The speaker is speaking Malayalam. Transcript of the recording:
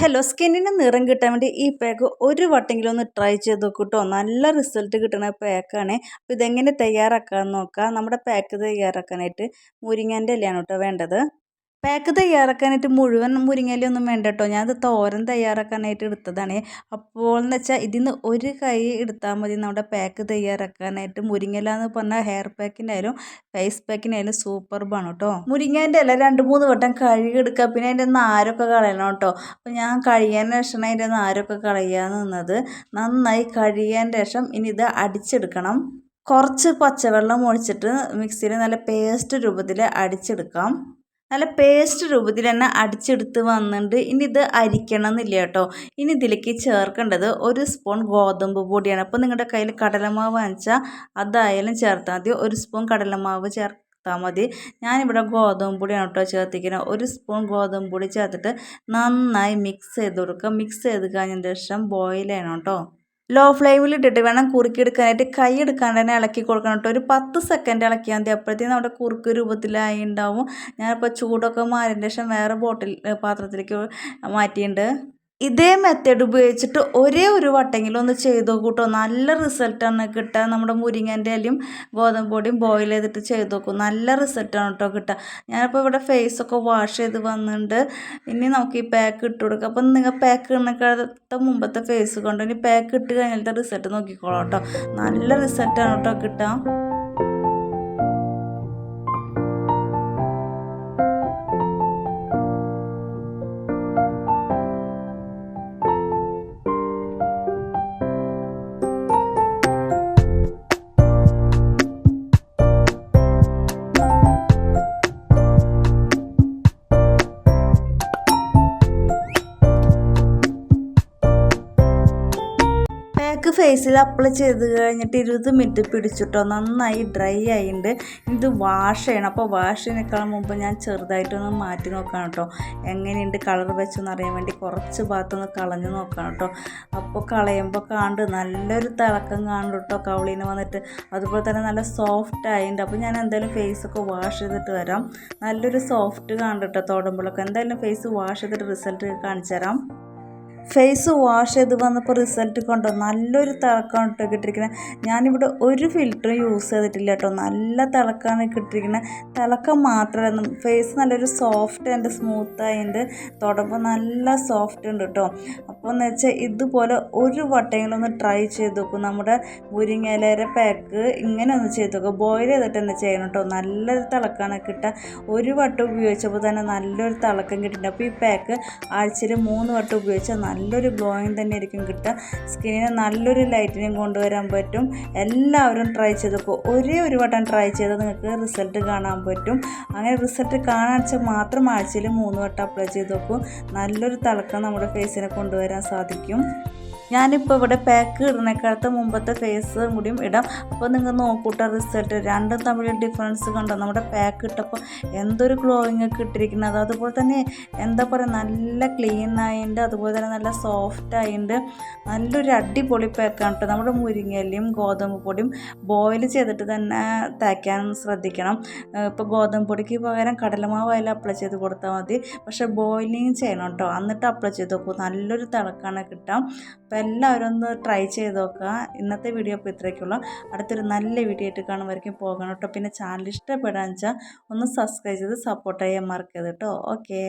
ഹലോ സ്കിന്നിന് നിറം കിട്ടാൻ വേണ്ടി ഈ പാക്ക് ഒരു വട്ടെങ്കിലും ഒന്ന് ട്രൈ ചെയ്ത് നോക്കൂട്ടോ നല്ല റിസൾട്ട് കിട്ടുന്ന പാക്കാണ് അപ്പോൾ ഇതെങ്ങനെ തയ്യാറാക്കാമെന്ന് നോക്കാം. നമ്മുടെ പാക്ക് തയ്യാറാക്കാനായിട്ട് മുരിങ്ങേന്റെ ഇലയാണ് കേട്ടോ വേണ്ടത്. പാക്ക് തയ്യാറാക്കാനായിട്ട് മുഴുവൻ മുരിങ്ങയിലൊന്നും വേണ്ട കേട്ടോ ഞാനത് തോരൻ തയ്യാറാക്കാനായിട്ട് എടുത്തതാണ്. അപ്പോൾ എന്ന് വെച്ചാൽ ഇതിന്ന് ഒരു കൈ എടുത്താൽ മതി. നമ്മുടെ പാക്ക് തയ്യാറാക്കാനായിട്ട് മുരിങ്ങയില എന്ന് പറഞ്ഞാൽ ഹെയർ പാക്കിനായാലും ഫേസ് പാക്കിനായാലും സൂപ്പർബാണ് കേട്ടോ മുരിങ്ങേന്റെ ഇല രണ്ട് മൂന്ന് വട്ടം കഴുകിയെടുക്കുക പിന്നെ അതിന്റെ നാരൊക്കെ കളയണം കേട്ടോ. അപ്പോൾ ഞാൻ കഴിയാൻ ശേഷം അതിന്റെ നാരൊക്കെ കളയാൻ നിന്നത്. നന്നായി കഴിയാൻ ശേഷം ഇനി ഇത് അടിച്ചെടുക്കണം. കുറച്ച് പച്ചവെള്ളം ഒഴിച്ചിട്ട് മിക്സിയിൽ നല്ല പേസ്റ്റ് രൂപത്തിൽ അടിച്ചെടുക്കാം. നല്ല പേസ്റ്റ് രൂപത്തിൽ തന്നെ അടിച്ചെടുത്ത് വന്നിട്ടുണ്ട്. ഇനി ഇത് അരിക്കണം എന്നില്ല കേട്ടോ. ഇനി ഇതിലേക്ക് ചേർക്കേണ്ടത് ഒരു സ്പൂൺ ഗോതമ്പ് പൊടിയാണ്. അപ്പോൾ നിങ്ങളുടെ കയ്യിൽ കടലമാവ് വാങ്ങിച്ചാൽ അതായാലും ചേർത്താൽ മതി. ഒരു സ്പൂൺ കടലമാവ് ചേർത്താൽ മതി. ഞാനിവിടെ ഗോതമ്പ് പൊടിയാണ് കേട്ടോ ചേർത്തിക്കുന്നത് ഒരു സ്പൂൺ ഗോതമ്പ് പൊടി ചേർത്തിട്ട് നന്നായി മിക്സ് ചെയ്ത് കൊടുക്കുക. മിക്സ് ചെയ്ത് കഴിഞ്ഞതിന് ശേഷം ബോയിൽ ചെയ്യണം കേട്ടോ. ലോ ഫ്ലെയിമിൽ ഇട്ടിട്ട് വേണം കുറുക്കിയെടുക്കാനായിട്ട്. കൈ എടുക്കാണ്ട് തന്നെ ഇളക്കി കൊടുക്കണം കേട്ടോ. ഒരു പത്ത് സെക്കൻഡ് ഇളക്കിയാൽ മതി. അപ്പോഴത്തേക്കും നമ്മുടെ കുറുക്ക് രൂപത്തിലായി ഉണ്ടാവും ഞാനിപ്പോൾ ചൂടൊക്കെ മാറിയതിന് ശേഷം വേറെ ബോട്ടിൽ പാത്രത്തിലേക്ക് മാറ്റിയിട്ടുണ്ട് ഇതേ മെത്തേഡ് ഉപയോഗിച്ചിട്ട് ഒരേ ഒരു വട്ടെങ്കിലും ഒന്ന് ചെയ്ത് നോക്കൂട്ടോ നല്ല റിസൾട്ടാണ് കിട്ടുക. നമ്മുടെ മുരിങ്ങന്റെ ഇലയും ഗോതമ്പ് പൊടിയും ബോയിൽ ചെയ്തിട്ട് ചെയ്ത് നോക്കും നല്ല റിസൾട്ടാണ് കേട്ടോ കിട്ടുക. ഞാനിപ്പോൾ ഇവിടെ ഫേസൊക്കെ വാഷ് ചെയ്ത് വന്നിട്ടുണ്ട് ഇനി നമുക്ക് ഈ പാക്ക് ഇട്ട് കൊടുക്കാം. അപ്പം നിങ്ങൾ പാക്ക് ഇടുന്നക്കാലത്തെ മുമ്പത്തെ ഫേസ് കൊണ്ട്? ഇനി പാക്ക് ഇട്ട് കഴിഞ്ഞിട്ട് റിസൾട്ട് നോക്കിക്കോളാം കേട്ടോ നല്ല റിസൾട്ടാണ് കേട്ടോ കിട്ടുക. പാക്ക് ഫേസിൽ അപ്ലൈ ചെയ്ത് കഴിഞ്ഞിട്ട് ഇരുപത് മിനിറ്റ് പിടിച്ചിട്ടോ. നന്നായി ഡ്രൈ ആയിട്ടുണ്ട് ഇത് വാഷ് ചെയ്യണം. അപ്പോൾ വാഷ് ചെയ്യുന്നേക്കാളും മുമ്പ് ഞാൻ ചെറുതായിട്ടൊന്ന് മാറ്റി നോക്കണം കേട്ടോ എങ്ങനെയുണ്ട് കളർ വെച്ചെന്ന് അറിയാൻ വേണ്ടി കുറച്ച് ഭാഗത്തൊന്ന് കളഞ്ഞ് നോക്കണം കേട്ടോ അപ്പോൾ കളയുമ്പോൾ കാണ്ട് നല്ലൊരു തിളക്കം കാണും കേട്ടോ കവളീന് വന്നിട്ട്. അതുപോലെ തന്നെ നല്ല സോഫ്റ്റ് ആയിട്ടുണ്ട് അപ്പോൾ ഞാൻ എന്തായാലും ഫേസൊക്കെ വാഷ് ചെയ്തിട്ട് വരാം. നല്ലൊരു സോഫ്റ്റ് കാണും കേട്ടോ തൊടുമ്പോഴൊക്കെ എന്തായാലും ഫേസ് വാഷ് ചെയ്തിട്ട് റിസൾട്ട് കാണിച്ചു തരാം. ഫേസ് വാഷ് ചെയ്ത് വന്നപ്പോൾ റിസൾട്ട് കണ്ടോ നല്ലൊരു തിളക്കമാണ് കേട്ടോ കിട്ടിയിരിക്കുന്നത് ഞാനിവിടെ ഒരു ഫിൽറ്റർ യൂസ് ചെയ്തിട്ടില്ല കേട്ടോ നല്ല തിളക്കമാണ് കിട്ടിയിരിക്കുന്നത് തിളക്കം മാത്രമല്ല ഫേസ് നല്ലൊരു സോഫ്റ്റ് ആൻഡ് സ്മൂത്ത് ആയതുകൊണ്ട് തൊടുമ്പോൾ നല്ല സോഫ്റ്റ് ഉണ്ട് കേട്ടോ എന്ന് വെച്ചാൽ ഇതുപോലെ ഒരു വട്ടമെങ്കിലും ഒന്ന് ട്രൈ ചെയ്ത് നോക്കും നമ്മുടെ മുരിങ്ങയിലേരെ പാക്ക് ഇങ്ങനെ ഒന്ന് ചെയ്ത് നോക്കുക ബോയിൽ ചെയ്തിട്ട് തന്നെ ചെയ്യണം കേട്ടോ. നല്ലൊരു തിളക്കമാണ് കിട്ടുക ഒരു വട്ടം ഉപയോഗിച്ചപ്പോൾ തന്നെ നല്ലൊരു തിളക്കം കിട്ടിയിട്ടുണ്ട് അപ്പോൾ ഈ പാക്ക് ആഴ്ചയിൽ മൂന്ന് വട്ടം ഉപയോഗിച്ചാൽ നല്ലൊരു ഗ്ലോയിങ് തന്നെ ആയിരിക്കും കിട്ടുക സ്കിന്നിന് നല്ലൊരു ലൈറ്റിനും കൊണ്ടുവരാൻ പറ്റും. എല്ലാവരും ട്രൈ ചെയ്ത് നോക്കും ഒരേ ഒരു വട്ടം ട്രൈ ചെയ്താൽ നിങ്ങൾക്ക് റിസൾട്ട് കാണാൻ പറ്റും. അങ്ങനെ റിസൾട്ട് കാണാൻ മാത്രം ആഴ്ചയിൽ മൂന്ന് വട്ടം അപ്ലൈ ചെയ്ത് നോക്കും നല്ലൊരു തിളക്കം നമ്മുടെ ഫേസിനെ കൊണ്ടുവരാൻ സാധിക്കും. ഞാനിപ്പോൾ ഇവിടെ പാക്ക് ഇടുന്നേക്കാലത്ത് മുമ്പത്തെ ഫേസ് കൂടിയും ഇടാം. അപ്പോൾ നിങ്ങൾ നോക്കൂട്ട റിസൾട്ട് രണ്ടും തമ്മിൽ ഡിഫറൻസ് കണ്ടോ? നമ്മുടെ പാക്ക് ഇട്ടപ്പോൾ എന്തൊരു ഗ്ലോയിങ് ഒക്കെ ഇട്ടിരിക്കുന്നത്. അതുപോലെ തന്നെ എന്താ പറയുക നല്ല ക്ലീൻ ആയിട്ടുണ്ട് അതുപോലെ തന്നെ നല്ല സോഫ്റ്റ് ആയിട്ടുണ്ട് നല്ലൊരു അടിപൊളി പാക്കാണ് കേട്ടോ നമ്മുടെ മുരിങ്ങയിലയും ഗോതമ്പ് പൊടിയും ബോയിൽ ചെയ്തിട്ട് തന്നെ തേക്കാൻ ശ്രദ്ധിക്കണം. ഇപ്പോൾ ഗോതമ്പ് പൊടിക്ക് പകരം കടലമാവ് അപ്ലൈ ചെയ്ത് കൊടുത്താൽ മതി. പക്ഷേ ബോയിലിങ് ചെയ്യണം കേട്ടോ എന്നിട്ട് അപ്ലൈ ചെയ്ത് നോക്കൂ. നല്ലൊരു തിളക്കാണ് കിട്ടാം. അപ്പോൾ എല്ലാവരും ഒന്ന് ട്രൈ ചെയ്ത് നോക്കുക. ഇന്നത്തെ വീഡിയോ ഇപ്പോൾ ഇത്രയ്ക്കുള്ളൂ അടുത്തൊരു നല്ല വീഡിയോ ആയിട്ട് കാണുമ്പോഴേക്കും പോകണം കേട്ടോ. പിന്നെ ചാനൽ ഇഷ്ടപ്പെടാന്ന് വെച്ചാൽ ഒന്ന് സബ്സ്ക്രൈബ് ചെയ്ത് സപ്പോർട്ട് ചെയ്യാൻ മറക്കരുത് കേട്ടോ. ഓക്കേ